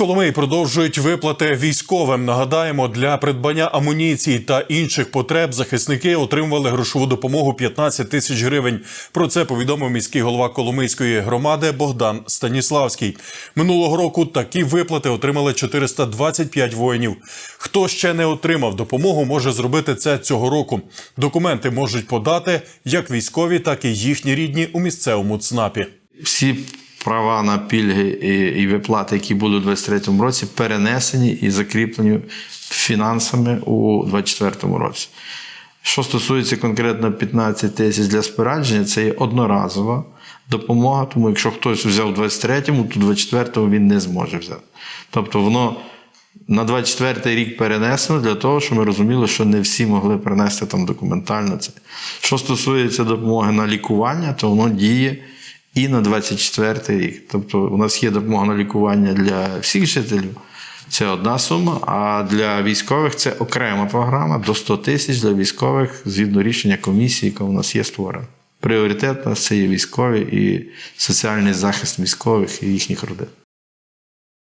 Коломиї продовжують виплати військовим. Нагадаємо, для придбання амуніції та інших потреб захисники отримували грошову допомогу 15 тисяч гривень. Про це повідомив міський голова Коломийської громади Богдан Станіславський. Минулого року такі виплати отримали 425 воїнів. Хто ще не отримав допомогу, може зробити це цього року. Документи можуть подати як військові, так і їхні рідні у місцевому ЦНАПі. всі права на пільги і, і виплати, які були у 2023 році, перенесені і закріплені фінансами у 2024 році. Що стосується конкретно 15 тисяч для спорядження, це є одноразова допомога, тому якщо хтось взяв у 23-му, то у 24-му він не зможе взяти. Тобто воно на 24-й рік перенесено для того, щоб ми розуміли, що не всі могли принести там документально це. Що стосується допомоги на лікування, то воно діє і на 24 рік. Тобто у нас є допомога на лікування для всіх жителів. Це одна сума, а для військових це окрема програма до 100 тисяч для військових згідно рішення комісії, яка у нас є створена. Пріоритет у нас це є військові і соціальний захист військових і їхніх родин.